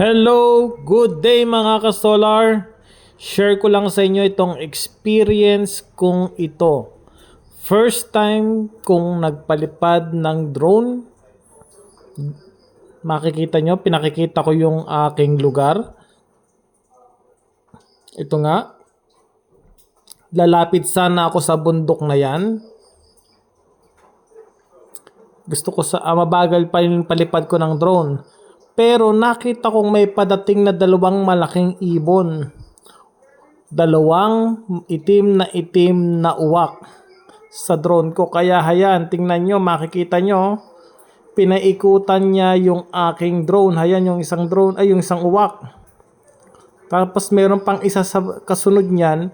Hello! Good day mga ka-solar! Share ko lang sa inyo itong experience kong ito. First time kong nagpalipad ng drone. Makikita nyo, pinakikita ko yung aking lugar. Ito nga. Lalapit sana ako sa bundok na yan. Gusto ko sa ah, mabagal pa yung palipad ko ng drone. Pero nakita kong may padating na dalawang malaking ibon. Dalawang itim na itim na uwak sa drone ko. Kaya hayan, tingnan nyo, makikita nyo. Pinaikutan niya yung aking drone. Hayan yung isang drone, ay yung isang uwak. Tapos meron pang isa sa kasunod niyan,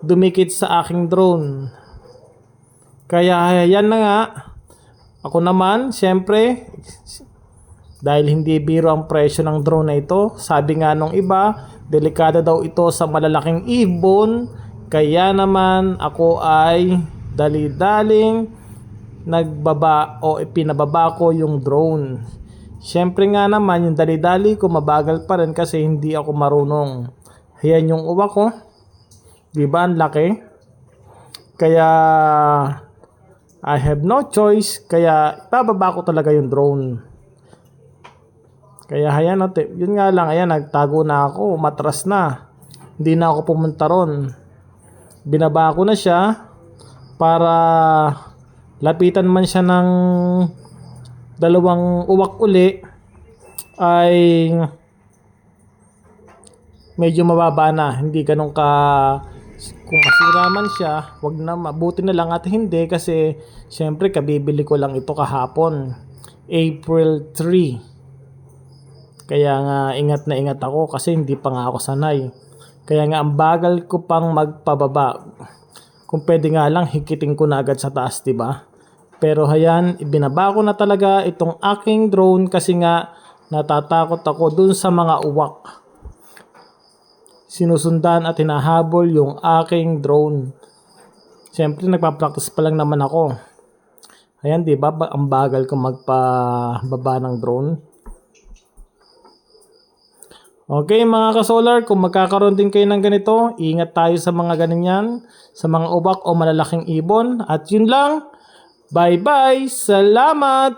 dumikit sa aking drone. Kaya yan na nga. Ako naman, syempre, dahil hindi biro ang presyo ng drone na ito, sabi nga nung iba, delikado daw ito sa malalaking ibon. Kaya naman ako ay dali-daling nagbaba o ipinababa ko yung drone. Siyempre nga naman yung dali-dali ko mabagal pa rin kasi hindi ako marunong. Ayan yung uwa ko. Di ba ang laki? Kaya I have no choice. Kaya bababa ko talaga yung drone. Kaya ayan, no, te- yun nga lang, ayan, nagtago na ako, matras na. Hindi na ako pumunta ron. Binaba ko na siya para lapitan man siya ng dalawang uwak uli ay medyo mababa na. Hindi ganun ka kung masira man siya, wag na mabuti na lang at hindi kasi syempre kabibili ko lang ito kahapon. April 3. Kaya nga ingat na ingat ako kasi hindi pa nga ako sanay. Kaya nga ang bagal ko pang magpababa. Kung pwede nga lang hikiting ko na agad sa taas, 'di ba? Pero hayan, ibinaba ko na talaga itong aking drone kasi nga natatakot ako dun sa mga uwak. Sinusundan at hinahabol yung aking drone. Siyempre nagpa-practice pa lang naman ako. Ayan, 'di? Ba- Ang bagal ko magpababa ng drone. Okay mga ka-solar, kung magkakaroon din kayo ng ganito, ingat tayo sa mga ganyan, sa mga ubak o malalaking ibon. At yun lang, bye-bye, salamat!